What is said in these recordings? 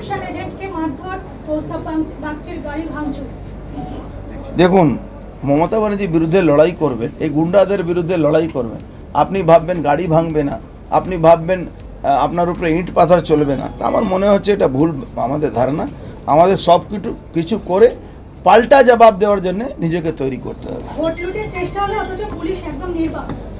Election এজেন্টকে মারধর প্রস্তাব bunch- গাড়ি ভাঙচুর। দেখুন মমতা ব্যানার্জির বিরুদ্ধে লড়াই করবেন এই গুন্ডাদের বিরুদ্ধে লড়াই করবেন। আপনি ভাববেন গাড়ি ভাঙবে না আপনি ভাববেন আপনার উপরে ইট পাথার চলবে না। আমার মনে হচ্ছে এটা ভুল আমাদের ধারণা। আমাদের সব কিছু কিছু করে পাল্টা জবাব দেওয়ার জন্য নিজেকে তৈরি করতে হবে।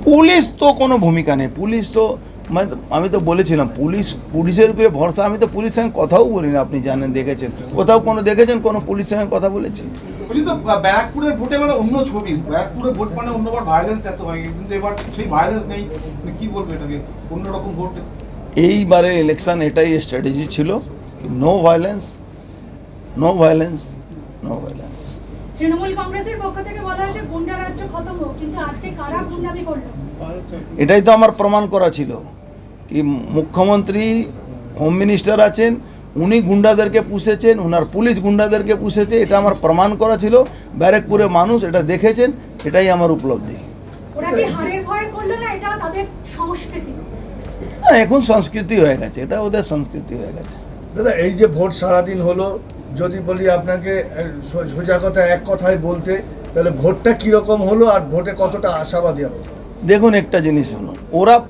পুলিশ তো কোনো ভূমিকা নেই। পুলিশ তো মানে তো- আমি তো বলেছিলাম পুলিশ পুলিশের উপরে ভরসা আমি তো পুলিশের সঙ্গে কথাও বলি না আপনি জানেন দেখেছেন। কোথাও কোনো দেখেছেন কোনো পুলিশের সঙ্গে কথা বলেছি? বলছি তো বা- ব্যারাকপুরের ভোটে মানে অন্য ছবি ব্যারাকপুরের ভোট মানে অন্যবার ভায়োলেন্স এত হয় কিন্তু এবার সেই ভায়োলেন্স নেই মানে কি বলব এটাকে অন্যরকম ভোট। এইবারে ইলেকশন এটাই স্ট্র্যাটেজি ছিল no violence no violence no violence Trinamool কংগ্রেসের পক্ষ থেকে বলা হয়েছে গুন্ডা রাজ্য খতম হোক কিন্তু আজকে কারা গুন্ডামি করল? এটাই তো আমার প্রমাণ করা ছিল। কি মুখ্যমন্ত্রী হোম মিনিস্টার আছেন উনি গুন্ডাদেরকে পুষেছেন ওনার পুলিশ গুন্ডাদেরকে পুষেছে এটা আমার প্রমাণ করা ছিল। ব্যারেকপুরে মানুষ এটা দেখেছেন এটাই আমার উপলব্ধি। ওরা কি হারের ভয়ে করল না? এটা তাদের সংস্কৃতি। না, এখন সংস্কৃতি হয়ে গেছে এটা ওদের সংস্কৃতি হয়ে গেছে। দাদা এই যে ভোট সারাদিন হলো যদি বলি আপনাকে সো- সোজা কথা এক কথায় বলতে তাহলে ভোটটা কীরকম হলো আর ভোটে কতটা আশাবাদী হবে দেখুন একটা জিনিস শুনুন ওরা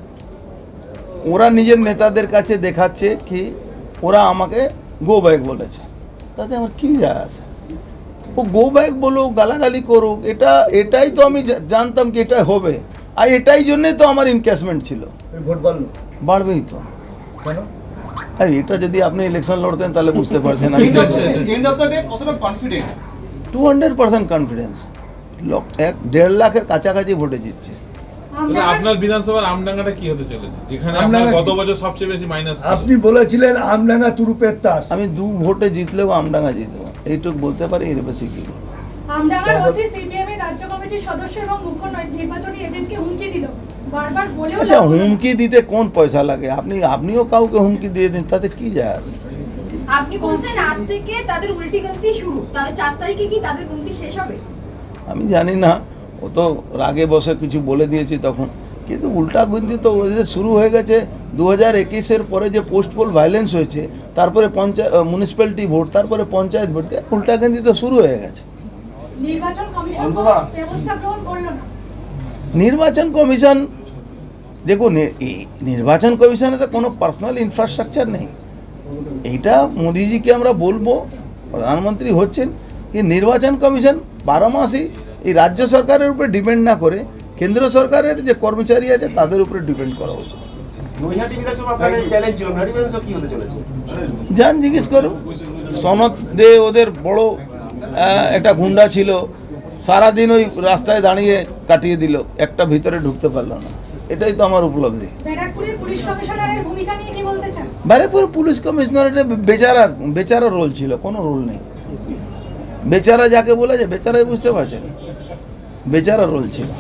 ওরা নিজের নেতাদের কাছে দেখাচ্ছে কি ওরা আমাকে গো ব্যাক বলেছে। তাতে আমার কী যায় আছে? ও গো ব্যাক বলুক গালাগালি করুক এটা এটাই তো আমি জানতাম কি এটা হবে। আর এটাই জন্যই তো আমার ইনকেসমেন্ট ছিল। ভোট বাড়লো? বাড়বেই তো। কেন? আর এটা যদি আপনি ইলেকশন লড়তেন তাহলে বুঝতে পারছেন আমি এন্ড অফ দ্য ডে কতটা confident two hundred percent confidence লোক এক দেড় লাখের কাছাকাছি ভোটে জিতছে। আপনার বিধানসভার আমডাঙ্গাটা কি হতে চলেছে? যেখানে আপনার গত বছর সবচেয়ে বেশি মাইনাস আপনি বলেছিলেন আমডাঙ্গা তুরুপের তাস। আমি দু ভোটে জিতলেও আমডাঙ্গা জিতবো। এইটুকু বলতে পারি এর বেশি কী করব আমডাঙ্গার ওসি সিপিএম এর রাজ্য কমিটির সদস্য এবং মুখ্য নির্বাচনী এজেন্টকে হুমকি দিল। আচ্ছা। হুমকি দিতে কোন পয়সা লাগে? আপনি আপনিও কাউকে হুমকি দিয়ে দিন তাতে কি যায় আসে আপনি বলছেন আজ থেকে তাদের উল্টি গন্তি শুরু। তাহলে চার তারিখে কি তাদের গন্তি শেষ হবে? আমি জানি না। ও তো রাগে বসে কিছু বলে দিয়েছি তখন। কিন্তু উল্টা গুন্তি তো ওদের শুরু হয়ে গেছে দু হাজার একুশের পরে যে পোস্ট পোল ভায়োলেন্স হয়েছে তারপরে পঞ্চায়েত মিউনিসিপ্যালিটি ভোট তারপরে পঞ্চায়েত ভোট উল্টা গুন্তি তো শুরু হয়ে গেছে। নির্বাচন কমিশন অন্তদা। ব্যবস্থা গ্রহণ করল না। নির্বাচন কমিশন দেখুন এই নির্বাচন কমিশনে তো কোনো পার্সোনাল ইনফ্রাস্ট্রাকচার নেই। এইটা মোদিজিকে আমরা বলব প্রধানমন্ত্রী হচ্ছেন কি নির্বাচন কমিশন বারো মাসই এই রাজ্য সরকারের উপরে ডিপেন্ড না করে কেন্দ্র সরকারের যে কর্মচারী আছে তাদের উপরে ডিপেন্ড করা উচিত। যান জিজ্ঞেস করুন। সনদ দে ওদের বড় একটা গুন্ডা ছিল সারাদিন ওই রাস্তায় দাঁড়িয়ে কাটিয়ে দিল একটা ভিতরে ঢুকতে পারল না। এটাই তো আমার উপলব্ধি। ব্যারাকপুরের পুলিশ কমিশনারের ভূমিকা নিয়ে কি বলতে চান? ব্যারাকপুর পুলিশ কমিশনারের বেচারা বেচারা রোল ছিল কোনো রোল নেই। বেচারা যাকে বলেছে বেচারাই বুঝতে পারছেন। বেচারা রোল ছিল।